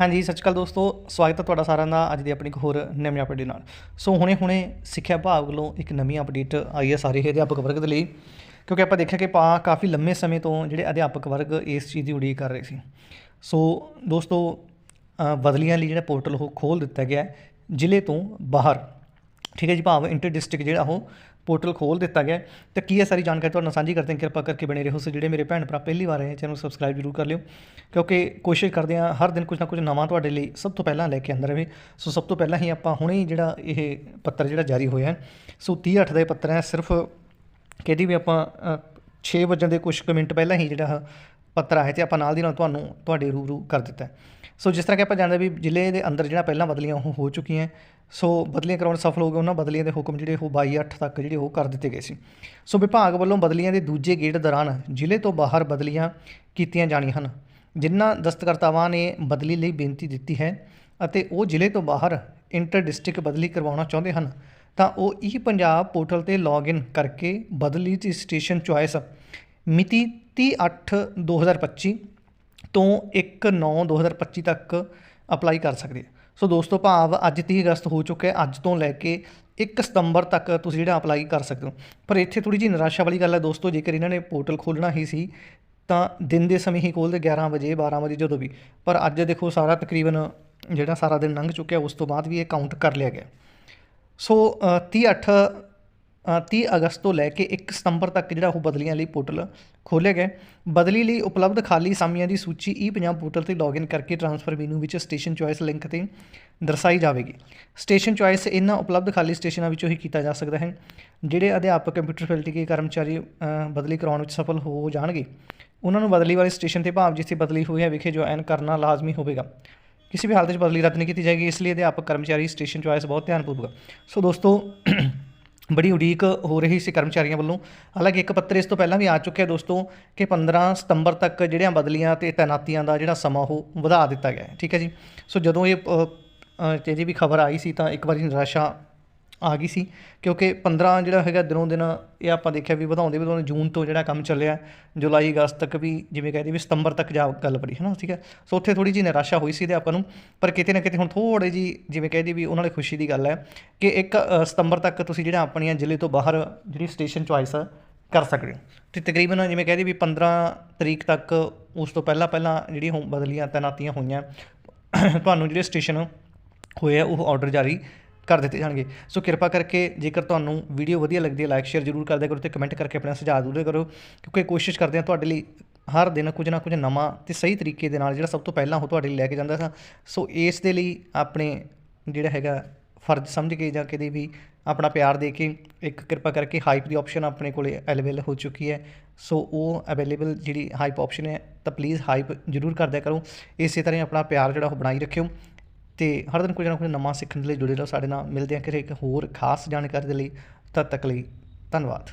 ਹਾਂਜੀ, ਸਤਿ ਸ਼੍ਰੀ ਅਕਾਲ ਦੋਸਤੋ। ਸਵਾਗਤ ਹੈ ਤੁਹਾਡਾ ਸਾਰਿਆਂ ਦਾ ਅੱਜ ਦੀ ਆਪਣੀ ਇੱਕ ਹੋਰ ਨਵੀਂ ਅਪਡੇਟ ਨਾਲ। ਸੋ ਹੁਣੇ ਹੁਣੇ ਸਿੱਖਿਆ ਵਿਭਾਗ ਵੱਲੋਂ ਇੱਕ ਨਵੀਂ ਅਪਡੇਟ ਆਈ ਹੈ ਸਾਰੇ ਹੀ ਅਧਿਆਪਕ ਵਰਗ ਦੇ ਲਈ। ਕਿਉਂਕਿ ਆਪਾਂ ਦੇਖਿਆ ਕਿ ਪਾ ਕਾਫੀ ਲੰਮੇ ਸਮੇਂ ਤੋਂ ਜਿਹੜੇ ਅਧਿਆਪਕ ਵਰਗ ਇਸ ਚੀਜ਼ ਦੀ ਉਡੀਕ ਕਰ ਰਹੇ ਸੀ। ਸੋ ਦੋਸਤੋ ਬਦਲੀਆਂ ਲਈ ਜਿਹੜਾ ਪੋਰਟਲ ਉਹ ਖੋਲ ਦਿੱਤਾ ਗਿਆ ਜ਼ਿਲ੍ਹੇ ਤੋਂ ਬਾਹਰ। ਠੀਕ ਹੈ ਜੀ, ਭਾਵ ਇੰਟਰ ਡਿਸਟ੍ਰਿਕਟ ਜਿਹੜਾ ਉਹ ਪੋਰਟਲ ਖੋਲ ਦਿੱਤਾ ਗਿਆ ਹੈ। ਤੇ ਕੀ ਹੈ ਸਾਰੀ ਜਾਣਕਾਰੀ ਤੁਹਾਡੇ ਨਾਲ ਸਾਂਝੀ ਕਰਦੇ ਹਾਂ। ਕਿਰਪਾ ਕਰਕੇ ਬਣੇ ਰਹੋ। ਸੋ ਜਿਹੜੇ ਮੇਰੇ ਭੈਣ ਭਰਾ ਪਹਿਲੀ ਵਾਰ ਆਏ ਚੈਨਲ ਨੂੰ ਸਬਸਕ੍ਰਾਈਬ ਜ਼ਰੂਰ ਕਰ ਲਿਓ। ਕਿਉਂਕਿ ਕੋਸ਼ਿਸ਼ ਕਰਦੇ ਹਾਂ ਹਰ ਦਿਨ ਕੁਝ ਨਾ ਕੁਝ ਨਵਾਂ ਤੁਹਾਡੇ ਲਈ ਸਭ ਤੋਂ ਪਹਿਲਾਂ ਲੈ ਕੇ ਅੰਦਰ ਰਹੇ। ਸੋ ਸਭ ਤੋਂ ਪਹਿਲਾਂ ਹੀ ਆਪਾਂ ਹੁਣੇ ਹੀ ਜਿਹੜਾ ਇਹ ਪੱਤਰ ਜਿਹੜਾ ਜਾਰੀ ਹੋਇਆ ਸੋ 30 8 ਦਾ ਇਹ ਪੱਤਰ ਹੈ, ਸਿਰਫ ਕਹਿੰਦੀ ਵੀ ਆਪਾਂ 6 ਵਜੇ ਦੇ ਕੁਝ ਕੁ ਮਿੰਟ ਪਹਿਲਾਂ ਹੀ ਜਿਹੜਾ ਪੱਤਰ ਆਇਆ ਤੇ ਆਪਾਂ ਨਾਲ ਦੀ ਨਾਲ ਤੁਹਾਨੂੰ ਤੁਹਾਡੇ ਰੂਬਰੂ ਕਰ ਦਿੱਤਾ ਸੋ ਜਿਸ ਤਰ੍ਹਾਂ ਕਿ ਆਪਾਂ ਜਾਣਦੇ ਵੀ ਜ਼ਿਲ੍ਹੇ ਦੇ ਅੰਦਰ ਜਿਹੜਾ ਪਹਿਲਾਂ ਬਦਲੀਆਂ ਉਹ ਹੋ ਚੁੱਕੀਆਂ ਸੋ ਬਦਲੀਆਂ ਕਰਾਉਣ ਸਫਲ ਹੋ ਗਏ ਉਹਨਾਂ ਬਦਲੀਆਂ ਦੇ ਹੁਕਮ ਜਿਹੜੇ ਉਹ 22 8 ਤੱਕ ਜਿਹੜੇ ਉਹ ਕਰ ਦਿੱਤੇ ਗਏ ਸੀ। ਸੋ ਵਿਭਾਗ ਵੱਲੋਂ ਬਦਲੀਆਂ ਦੇ ਦੂਜੇ ਗੇੜ ਦੌਰਾਨ ਜ਼ਿਲ੍ਹੇ ਤੋਂ ਬਾਹਰ ਬਦਲੀਆਂ ਕੀਤੀਆਂ ਜਾਣੀਆਂ ਹਨ। ਜਿਨ੍ਹਾਂ ਦਸਤਕਰਤਾਵਾਂ ਨੇ ਬਦਲੀ ਲਈ ਬੇਨਤੀ ਦਿੱਤੀ ਹੈ ਅਤੇ ਉਹ ਜ਼ਿਲ੍ਹੇ ਤੋਂ ਬਾਹਰ ਇੰਟਰ ਡਿਸਟ੍ਰਿਕਟ ਬਦਲੀ ਕਰਵਾਉਣਾ ਚਾਹੁੰਦੇ ਹਨ, ਤਾਂ ਉਹ ਈ ਪੰਜਾਬ ਪੋਰਟਲ ਤੇ ਲੌਗਇਨ ਕਰਕੇ ਬਦਲੀ ਦੀ ਸਟੇਸ਼ਨ ਚੁਆਇਸ ਮਿਤੀ 30/8/2025 ਤੋਂ 1/9/2025 ਤੱਕ ਅਪਲਾਈ ਕਰ ਸਕਦੇ ਸੋ ਦੋਸਤੋ ਭਾਵ ਅੱਜ 30 ਅਗਸਤ ਹੋ ਚੁੱਕਾ ਹੈ। ਅੱਜ ਤੋਂ ਲੈ ਕੇ 1 ਸਤੰਬਰ ਤੱਕ ਤੁਸੀਂ ਜਿਹੜਾ ਅਪਲਾਈ ਕਰ ਸਕਦੇ ਹੋ। ਪਰ ਇੱਥੇ ਥੋੜੀ ਜਿਹੀ ਨਿਰਾਸ਼ਾ ਵਾਲੀ ਗੱਲ ਹੈ ਦੋਸਤੋ ਜੇਕਰ ਇਹਨਾਂ ਨੇ ਪੋਰਟਲ ਖੋਲ੍ਹਣਾ ਹੀ ਸੀ ਤਾਂ ਦਿਨ ਦੇ ਸਮੇਂ ਹੀ ਖੋਲ੍ਹਦੇ 11 ਵਜੇ 12 ਵਜੇ ਜਦੋਂ ਵੀ। ਪਰ ਅੱਜ ਦੇਖੋ ਸਾਰਾ ਤਕਰੀਬਨ ਜਿਹੜਾ ਸਾਰਾ ਦਿਨ ਲੰਘ ਚੁੱਕਿਆ ਉਸ ਤੋਂ ਬਾਅਦ ਵੀ ਇਹ ਕਾਊਂਟ ਕਰ ਲਿਆ ਗਿਆ। ਸੋ ਅ, 30 ਅਗਸਤ ਤੋਂ ਲੈ ਕੇ 1 ਸਤੰਬਰ ਤੱਕ ਜਿਹੜਾ ਉਹ ਬਦਲੀਆਂ ਲਈ ਪੋਰਟਲ ਖੋਲ੍ਹਿਆ ਗਿਆ ਬਦਲੀ ਲਈ ਉਪਲਬਧ ਖਾਲੀ ਸਾਮੀਆਂ ਦੀ ਸੂਚੀ ਈ ਪੰਜਾਬ ਪੋਰਟਲ ਤੇ ਲੌਗਇਨ ਕਰਕੇ ਟ੍ਰਾਂਸਫਰ ਮੈਨੂ ਵਿੱਚ ਸਟੇਸ਼ਨ ਚੁਆਇਸ ਲਿੰਕ ਤੇ ਦਰਸਾਈ ਜਾਵੇਗੀ। ਸਟੇਸ਼ਨ ਚੁਆਇਸ ਇਹਨਾਂ ਉਪਲਬਧ ਖਾਲੀ ਸਟੇਸ਼ਨਾਂ ਵਿੱਚੋਂ ਹੀ ਕੀਤਾ ਜਾ ਸਕਦਾ ਹੈ, ਜਿਹੜੇ ਅਧਿਆਪਕ, ਕੰਪਿਊਟਰ ਫੈਕਲਟੀ ਦੇ ਕਰਮਚਾਰੀ ਬਦਲੀ ਕਰਾਉਣ ਵਿੱਚ ਸਫਲ ਹੋ ਜਾਣਗੇ। ਉਹਨਾਂ ਨੂੰ ਬਦਲੀ ਵਾਲੇ ਸਟੇਸ਼ਨ ਤੇ ਭਾਵ ਜਿੱਥੇ ਬਦਲੀ ਹੋਈ ਹੈ ਵਿਖੇ ਜੁਆਇਨ ਕਰਨਾ ਲਾਜ਼ਮੀ ਹੋਵੇਗਾ। ਕਿਸੇ ਵੀ ਹਾਲਤ ਵਿੱਚ ਬਦਲੀ ਰੱਦ ਨਹੀਂ ਕੀਤੀ ਜਾਏਗੀ, ਇਸ ਲਈ ਅਧਿਆਪਕ, ਕਰਮਚਾਰੀ, ਸਟੇਸ਼ਨ ਚੁਆਇਸ ਬਹੁਤ ਧਿਆਨਪੂਰਵਕ ਸੋ ਦੋਸਤੋ ਬੜੀ ਉਡੀਕ ਹੋ ਰਹੀ ਸੀ ਕਰਮਚਾਰੀਆਂ ਵੱਲੋਂ। ਹਾਲਾਂਕਿ ਇੱਕ ਪੱਤਰ ਇਸ ਤੋਂ ਪਹਿਲਾਂ ਵੀ ਆ ਚੁੱਕਿਆ ਦੋਸਤੋ ਕਿ 15 ਸਤੰਬਰ ਤੱਕ ਜਿਹੜੀਆਂ ਬਦਲੀਆਂ ਤੇ ਤਾਇਨਾਤੀਆਂ ਦਾ ਜਿਹੜਾ ਸਮਾਂ ਉਹ ਵਧਾ ਦਿੱਤਾ ਗਿਆ ਹੈ। ਠੀਕ ਹੈ ਜੀ। ਸੋ ਜਦੋਂ ਇਹ ਅ, ਅ, ਵੀ ਖਬਰ ਆਈ ਸੀ ਤਾਂ ਇੱਕ ਵਾਰੀ ਨਿਰਾਸ਼ਾ ਆ ਗਈ ਸੀ, ਕਿਉਂਕਿ 15 ਜਿਹੜਾ ਹੈਗਾ ਦਿਨੋਂ ਦਿਨ ਇਹ ਆਪਾਂ ਦੇਖਿਆ ਵੀ ਵਧਾਉਂਦੇ ਵਧਾਉਂਦੇ ਜੂਨ ਤੋਂ ਜਿਹੜਾ ਕੰਮ ਚੱਲਿਆ, ਜੁਲਾਈ, ਅਗਸਤ ਤੱਕ ਵੀ ਜਿਵੇਂ ਕਹਿੰਦੇ ਵੀ ਸਤੰਬਰ ਤੱਕ ਜਾ ਗੱਲ ਬੜੀ ਹੈ ਨਾ ਠੀਕ ਹੈ? ਸੋ ਉੱਥੇ ਥੋੜੀ ਜਿਹੀ ਨਿਰਾਸ਼ਾ ਹੋਈ ਸੀ ਅਧਿਆਪਕਾਂ ਨੂੰ, ਪਰ ਕਿਤੇ ਨਾ ਕਿਤੇ ਹੁਣ ਥੋੜੀ ਜੀ ਜਿਵੇਂ ਕਹਿੰਦੇ ਵੀ ਉਹਨਾਂ ਲਈ ਖੁਸ਼ੀ ਦੀ ਗੱਲ ਹੈ ਕਿ ਇੱਕ ਸਤੰਬਰ ਤੱਕ ਤੁਸੀਂ ਜਿਹੜਾ ਆਪਣੀਆਂ ਜ਼ਿਲ੍ਹੇ ਤੋਂ ਬਾਹਰ ਜਿਹੜੀ ਸਟੇਸ਼ਨ ਚੁਆਇਸ ਕਰ ਸਕਦੇ ਹੋ। ਤੇ ਤਕਰੀਬਨ ਜਿਵੇਂ ਕਹਿੰਦੇ ਵੀ 15 ਤਰੀਕ ਤੱਕ ਉਸ ਤੋਂ ਪਹਿਲਾਂ ਪਹਿਲਾਂ ਜਿਹੜੀ ਹੋਂ ਬਦਲੀਆਂ, ਤੈਨਾਤੀਆਂ ਹੋਈਆਂ, ਤੁਹਾਨੂੰ ਜਿਹੜੇ ਸਟੇਸ਼ਨ ਹੋਏ ਆ ਉਹ ਆਰਡਰ ਜਾਰੀ ਕਰ ਦਿੱਤੇ ਜਾਣਗੇ। ਸੋ ਕਿਰਪਾ ਕਰਕੇ ਜੇਕਰ ਤੁਹਾਨੂੰ ਵੀਡੀਓ ਵਧੀਆ ਲੱਗਦੀ ਹੈ ਲਾਈਕ ਸ਼ੇਅਰ ਜ਼ਰੂਰ ਕਰ ਦਿਆ ਕਰੋ ਤੇ ਕਮੈਂਟ ਕਰਕੇ ਆਪਣਾ ਸੁਝਾਅ ਜ਼ਰੂਰ ਕਰੋ, ਕਿਉਂਕਿ ਕੋਸ਼ਿਸ਼ ਕਰਦੇ ਹਾਂ ਤੁਹਾਡੇ ਲਈ ਹਰ ਦਿਨ ਕੁਝ ਨਾ ਕੁਝ ਨਵਾਂ ਤੇ ਸਹੀ ਤਰੀਕੇ ਦੇ ਨਾਲ ਜਿਹੜਾ ਸਭ ਤੋਂ ਪਹਿਲਾਂ ਉਹ ਤੁਹਾਡੇ ਲਈ ਲੈ ਕੇ ਜਾਂਦਾ ਸਾਂ। ਸੋ ਇਸ ਦੇ ਲਈ ਆਪਣੇ ਜਿਹੜਾ ਹੈਗਾ ਫਰਜ਼ ਸਮਝ ਕੇ ਜਾਂ ਕਿਤੇ ਵੀ ਆਪਣਾ ਪਿਆਰ ਦੇ ਕੇ ਇੱਕ ਕਿਰਪਾ ਕਰਕੇ ਹਾਈਪ ਦੀ ਆਪਸ਼ਨ ਆਪਣੇ ਕੋਲੇ ਅਵੇਲੇਬਲ ਹੋ ਚੁੱਕੀ ਹੈ। ਸੋ ਉਹ ਅਵੇਲੇਬਲ ਜਿਹੜੀ ਹਾਈਪ ਆਪਸ਼ਨ ਹੈ ਤਾਂ ਪਲੀਜ਼ ਹਾਈਪ ਜ਼ਰੂਰ ਕਰਦਿਆ ਕਰੋ। ਇਸੇ ਤਰ੍ਹਾਂ ਹੀ ਆਪਣਾ ਪਿਆਰ ਜਿਹੜਾ ਉਹ ਬਣਾਈ ਰੱਖਿਓ। ਤੇ ਹਰ ਦਿਨ ਕੁਝ ਨਾ ਕੁਝ ਨਵਾਂ ਸਿੱਖਣ ਦੇ ਲਈ ਜੁੜੇ ਰਹੋ, ਸਾਡੇ ਨਾਲ ਮਿਲਦੇ ਹਾਂ ਕਿਸੇ ਇੱਕ ਹੋਰ ਖਾਸ ਜਾਣਕਾਰੀ ਦੇ ਲਈ, ਤਦ ਤੱਕ ਲਈ ਧੰਨਵਾਦ।